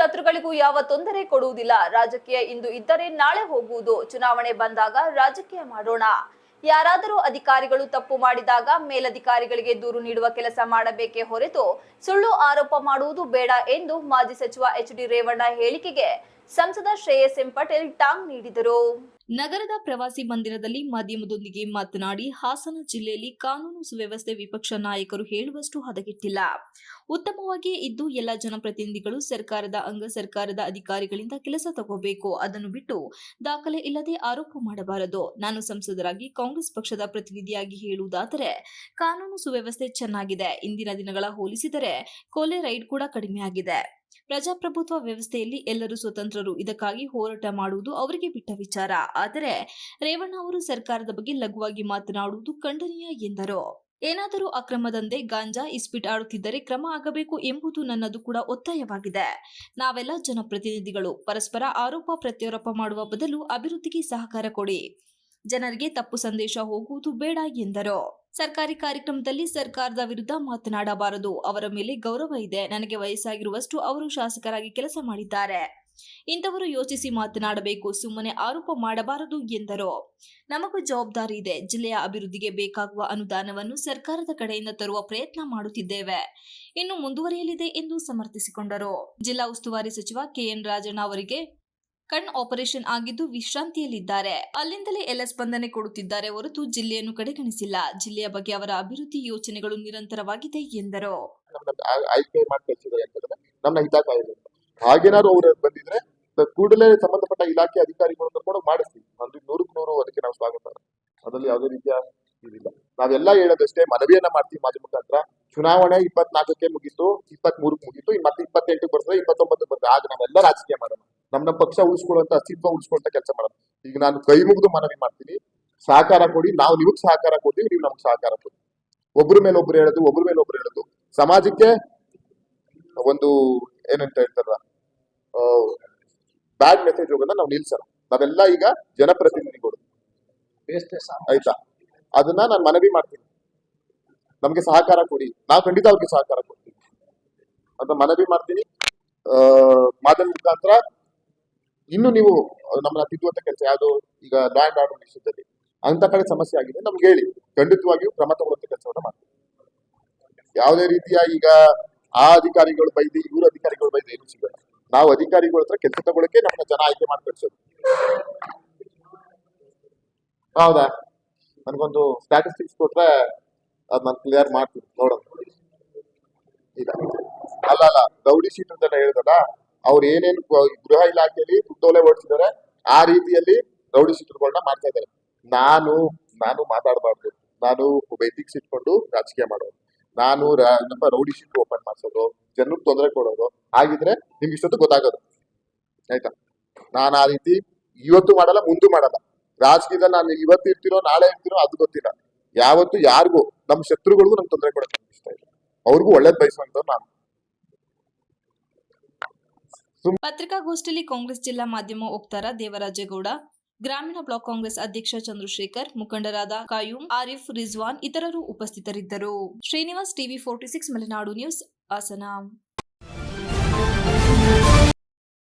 ಶತ್ರುಗಳಿಗೂ ಯಾವ ತೊಂದರೆ ಕೊಡುವುದಿಲ್ಲ. ರಾಜಕೀಯ ಇಂದು ಇದ್ದರೆ ನಾಳೆ ಹೋಗುವುದು. ಚುನಾವಣೆ ಬಂದಾಗ ರಾಜಕೀಯ ಮಾಡೋಣ. ಯಾರಾದರೂ ಅಧಿಕಾರಿಗಳು ತಪ್ಪು ಮಾಡಿದಾಗ ಮೇಲಧಿಕಾರಿಗಳಿಗೆ ದೂರು ನೀಡುವ ಕೆಲಸ ಮಾಡಬೇಕೇ ಹೊರತು ಸುಳ್ಳು ಆರೋಪ ಮಾಡುವುದು ಬೇಡ ಎಂದು ಮಾಜಿ ಸಚಿವ ಎಚ್ ಡಿ ರೇವಣ್ಣ ಹೇಳಿಕೆಗೆ ಸಂಸದ ಶ್ರೇಯಸ್ ಎಂ ಪಟೇಲ್ ಟಾಂಗ್ ನೀಡಿದರು. ನಗರದ ಪ್ರವಾಸಿ ಮಂದಿರದಲ್ಲಿ ಮಾಧ್ಯಮದೊಂದಿಗೆ ಮಾತನಾಡಿ, ಹಾಸನ ಜಿಲ್ಲೆಯಲ್ಲಿ ಕಾನೂನು ಸುವ್ಯವಸ್ಥೆ ವಿಪಕ್ಷ ನಾಯಕರು ಹೇಳುವಷ್ಟು ಹದಗೆಟ್ಟಿಲ್ಲ. ಉತ್ತಮವಾಗಿ ಇದ್ದು, ಎಲ್ಲ ಜನಪ್ರತಿನಿಧಿಗಳು ಸರ್ಕಾರದ ಅಂಗ ಸರ್ಕಾರದ ಅಧಿಕಾರಿಗಳಿಂದ ಕೆಲಸ ತಗೋಬೇಕು. ಅದನ್ನು ಬಿಟ್ಟು ದಾಖಲೆ ಇಲ್ಲದೆ ಆರೋಪ ಮಾಡಬಾರದು. ನಾನು ಸಂಸದರಾಗಿ ಕಾಂಗ್ರೆಸ್ ಪಕ್ಷದ ಪ್ರತಿನಿಧಿಯಾಗಿ ಹೇಳುವುದಾದರೆ, ಕಾನೂನು ಸುವ್ಯವಸ್ಥೆ ಚೆನ್ನಾಗಿದೆ. ಇಂದಿನ ದಿನಗಳ ಹೋಲಿಸಿದರೆ, ಕೊಲೆ ರೈಡ್ ಕೂಡ ಕಡಿಮೆ ಆಗಿದೆ ಪ್ರಜಾಪ್ರಭುತ್ವ ವ್ಯವಸ್ಥೆಯಲ್ಲಿ ಎಲ್ಲರೂ ಸ್ವತಂತ್ರರು. ಇದಕ್ಕಾಗಿ ಹೋರಾಟ ಮಾಡುವುದು ಅವರಿಗೆ ಬಿಟ್ಟ ವಿಚಾರ. ಆದರೆ ರೇವಣ್ಣ ಅವರು ಸರ್ಕಾರದ ಬಗ್ಗೆ ಲಘುವಾಗಿ ಮಾತನಾಡುವುದು ಖಂಡನೀಯ ಎಂದರು. ಏನಾದರೂ ಅಕ್ರಮದಂದೆ ಗಾಂಜಾ, ಇಸ್ಪಿಟ್ ಆಡುತ್ತಿದ್ದರೆ ಕ್ರಮ ಆಗಬೇಕು ಎಂಬುದು ನನ್ನದು ಕೂಡ ಒತ್ತಾಯವಾಗಿದೆ. ನಾವೆಲ್ಲ ಜನಪ್ರತಿನಿಧಿಗಳು. ಪರಸ್ಪರ ಆರೋಪ ಪ್ರತ್ಯಾರೋಪ ಮಾಡುವ ಬದಲು ಅಭಿವೃದ್ಧಿಗೆ ಸಹಕಾರ ಕೊಡಿ. ಜನರಿಗೆ ತಪ್ಪು ಸಂದೇಶ ಹೋಗುವುದು ಬೇಡ ಎಂದರು. ಸರ್ಕಾರಿ ಕಾರ್ಯಕ್ರಮದಲ್ಲಿ ಸರ್ಕಾರದ ವಿರುದ್ಧ ಮಾತನಾಡಬಾರದು. ಅವರ ಮೇಲೆ ಗೌರವ ಇದೆ. ನನಗೆ ವಯಸ್ಸಾಗಿರುವಷ್ಟು ಅವರು ಶಾಸಕರಾಗಿ ಕೆಲಸ ಮಾಡಿದ್ದಾರೆ. ಇಂಥವರು ಯೋಚಿಸಿ ಮಾತನಾಡಬೇಕು. ಸುಮ್ಮನೆ ಆರೋಪ ಮಾಡಬಾರದು ಎಂದರು. ನಮಗೂ ಜವಾಬ್ದಾರಿ ಇದೆ. ಜಿಲ್ಲೆಯ ಅಭಿವೃದ್ಧಿಗೆ ಬೇಕಾಗುವ ಅನುದಾನವನ್ನು ಸರ್ಕಾರದ ಕಡೆಯಿಂದ ತರುವ ಪ್ರಯತ್ನ ಮಾಡುತ್ತಿದ್ದೇವೆ. ಇನ್ನು ಮುಂದುವರಿಯಲಿದೆ ಎಂದು ಸಮರ್ಥಿಸಿಕೊಂಡರು. ಜಿಲ್ಲಾ ಉಸ್ತುವಾರಿ ಸಚಿವ ಕೆಎನ್ ರಾಜಣ್ಣ ಅವರಿಗೆ ಕಣ್ ಆಪರೇಷನ್ ಆಗಿದ್ದು ವಿಶ್ರಾಂತಿಯಲ್ಲಿದ್ದಾರೆ. ಅಲ್ಲಿಂದಲೇ ಎಲ್ಲ ಸ್ಪಂದನೆ ಕೊಡುತ್ತಿದ್ದಾರೆ ಹೊರತು ಜಿಲ್ಲೆಯನ್ನು ಕಡೆಗಣಿಸಿಲ್ಲ. ಜಿಲ್ಲೆಯ ಬಗ್ಗೆ ಅವರ ಅಭಿವೃದ್ಧಿ ಯೋಚನೆಗಳು ನಿರಂತರವಾಗಿದೆ ಎಂದರು. ಹಾಗೇನಾದ್ರು ಅವ್ರು ಬಂದಿದ್ರೆ ಕೂಡಲೇ ಸಂಬಂಧಪಟ್ಟ ಇಲಾಖೆ ಅಧಿಕಾರಿಗಳನ್ನು ಕೂಡ ಮಾಡಿಸ್ತೀವಿ. ಅಂದ್ರೆ ನೂರಕ್ಕೆ ನೂರು ಅದಕ್ಕೆ ನಾವು ಸ್ವಾಗತ. ಅದರಲ್ಲಿ ಯಾವುದೇ ರೀತಿಯ ಇದಿಲ್ಲ. ನಾವೆಲ್ಲ ಹೇಳೋದಷ್ಟೇ ಮನವಿಯನ್ನ ಮಾಡ್ತೀವಿ ಮಾಧ್ಯಮ ಮುಖಾಂತರ. ಚುನಾವಣೆ ಇಪ್ಪತ್ನಾಲ್ಕಕ್ಕೆ ಮುಗೀತು ಇಪ್ಪತ್ತ್ ಮೂರಕ್ಕೆ ಮುಗೀತು ಮತ್ತೆ ಇಪ್ಪತ್ತೆಂಟಕ್ಕೆ ಬರ್ತದೆ, ಇಪ್ಪತ್ತೊಂಬತ್ತಕ್ಕೆ ಬರ್ತದೆ. ಆಗ ನಾವೆಲ್ಲ ರಾಜಕೀಯ ಮಾಡೋಣ. ನಮ್ಮ ನಮ್ಮ ಪಕ್ಷ ಉಳಿಸ್ಕೊಳ್ಳುವಂತ ಅಸ್ತಿತ್ವ ಉಳಿಸ್ಕೊಳ್ಳುವಂತ ಕೆಲಸ ಮಾಡೋದು ಈಗ ನಾನು ಕೈ ಮುಗಿದು ಮನವಿ ಮಾಡ್ತೀನಿ. ಸಹಕಾರ ಕೊಡಿ ನಾವು ನಿಮಗೆ ಸಹಕಾರ ಕೊಡ್ತೀವಿ ನೀವು ನಮ್ಗೆ ಸಹಕಾರ ಕೊಡಿ. ಒಬ್ಬರ ಮೇಲೆ ಒಬ್ರು ಹೇಳೋದು ಒಬ್ಬರ ಮೇಲೆ ಒಬ್ರು ಹೇಳೋದು. ಸಮಾಜಕ್ಕೆ ಒಂದು ಏನಂತ ಹೇಳ್ತಾರ ಬ್ಯಾಡ್ ಮೆಸೇಜ್ ಹೋಗೋದನ್ನ ನಾವು ನಿಲ್ಸೋಣ ನಾವೆಲ್ಲ ಈಗ ಜನಪ್ರತಿನಿಧಿಗಳು. ಆಯ್ತಾ? ಅದನ್ನ ನಾನು ಮನವಿ ಮಾಡ್ತೀನಿ. ನಮ್ಗೆ ಸಹಕಾರ ಕೊಡಿ. ನಾವು ಖಂಡಿತ ಅವ್ರಿಗೆ ಸಹಕಾರ ಕೊಡ್ತೀವಿ. ಅಂತ ಮನವಿ ಮಾಡ್ತೀನಿ. ಮಾಧ್ಯಮ ಮುಖಾಂತರ ಇನ್ನು ನೀವು ನಮ್ಮನ್ನ ತಿದ್ದುವಂತ ಕೆಲಸ ಯಾವುದು ಈಗ ಲಾ ಅಂಡ್ ಆರ್ಡರ್ ವಿಷಯದಲ್ಲಿ ಅಂತ ಕಡೆ ಸಮಸ್ಯೆ ಆಗಿದೆ. ನಮ್ಗೆ ಹೇಳಿ, ಖಂಡಿತವಾಗಿಯೂ ಕ್ರಮ ತಗೊಳ್ಳುವಂತ ಕೆಲಸವನ್ನ ಮಾಡ್ತೀವಿ ಯಾವುದೇ ರೀತಿಯ ಈಗ ಆ ಅಧಿಕಾರಿಗಳು ಬೈದು, ಇವ್ರ ಅಧಿಕಾರಿಗಳು ಬೈದು ಏನು ಸಿಗಲ್ಲ. ನಾವು ಅಧಿಕಾರಿಗಳ ಹತ್ರ ಕೆಲಸ ತಗೊಳಕ್ಕೆ ನಮ್ಮನ್ನ ಜನ ಆಯ್ಕೆ ಮಾಡಿ ಹೌದಾ? ನನಗೊಂದು ಸ್ಟಾಟಿಸ್ಟಿಕ್ಸ್ ಕೊಟ್ರೆ ಅದ್ ನಾನು ಕ್ಲಿಯರ್ ಮಾಡ್ತೀನಿ. ನೋಡೋದು ಇಲ್ಲ ಅಲ್ಲ ಅಲ್ಲ, ಗೌಡಿ ಸೀಟ್ ಅಂತ ಹೇಳಿದಲ್ಲ ಅವ್ರು ಏನೇನು ಗೃಹ ಇಲಾಖೆಯಲ್ಲಿ ಸುತ್ತೋಲೆ ಓಡಿಸಿದ್ದಾರೆ, ಆ ರೀತಿಯಲ್ಲಿ ರೌಡಿ ಸಿಟ್ಟುಗಳನ್ನ ಮಾಡ್ತಾ ಇದ್ದಾರೆ. ನಾನು ನಾನು ಮಾತಾಡಬಾರ್ದು. ನಾನು ಎಥಿಕ್ಸ್ ಇಟ್ಕೊಂಡು ರಾಜಕೀಯ ಮಾಡೋದು. ನಾನು ನಮ್ಮ ರೌಡಿ ಶೀಟ್ ಓಪನ್ ಮಾಡಿಸೋದು, ಜನರಿಗೆ ತೊಂದರೆ ಕೊಡೋದು ಆಗಿದ್ರೆ ನಿಮ್ಗೆ ಇಷ್ಟೊತ್ತು ಗೊತ್ತಾಗೋದು. ಆಯ್ತಾ? ನಾನು ಆ ರೀತಿ ಇವತ್ತು ಮಾಡಲ್ಲ, ಮುಂದೆ ಮಾಡಲ್ಲ. ರಾಜಕೀಯದಲ್ಲಿ ನಾನು ಇವತ್ತು ಇರ್ತೀರೋ ನಾಳೆ ಇರ್ತೀರೋ ಅದು ಗೊತ್ತಿಲ್ಲ. ಯಾವತ್ತು ಯಾರಿಗೂ, ನಮ್ಮ ಶತ್ರುಗಳಿಗೂ ನಮ್ಗೆ ತೊಂದರೆ ಕೊಡೋದು ಇಷ್ಟ ಇಲ್ಲ. ಅವ್ರಿಗೂ ಒಳ್ಳೇದು ಬಯಸುವಂತ ನಾನು. ಪತ್ರಿಕಾಗೋಷ್ಠಿಯಲ್ಲಿ ಕಾಂಗ್ರೆಸ್ ಜಿಲ್ಲಾ ಮಾಧ್ಯಮ ವಕ್ತಾರ ದೇವರಾಜೇಗೌಡ, ಗ್ರಾಮೀಣ ಬ್ಲಾಕ್ ಕಾಂಗ್ರೆಸ್ ಅಧ್ಯಕ್ಷ ಚಂದ್ರಶೇಖರ್, ಮುಖಂಡರಾದ ಕಾಯೂಂ, ಆರಿಫ್, ರಿಜ್ವಾನ್ ಇತರರು ಉಪಸ್ಥಿತರಿದ್ದರು. Srinivas TV forty six, Malenadu news, Hassan.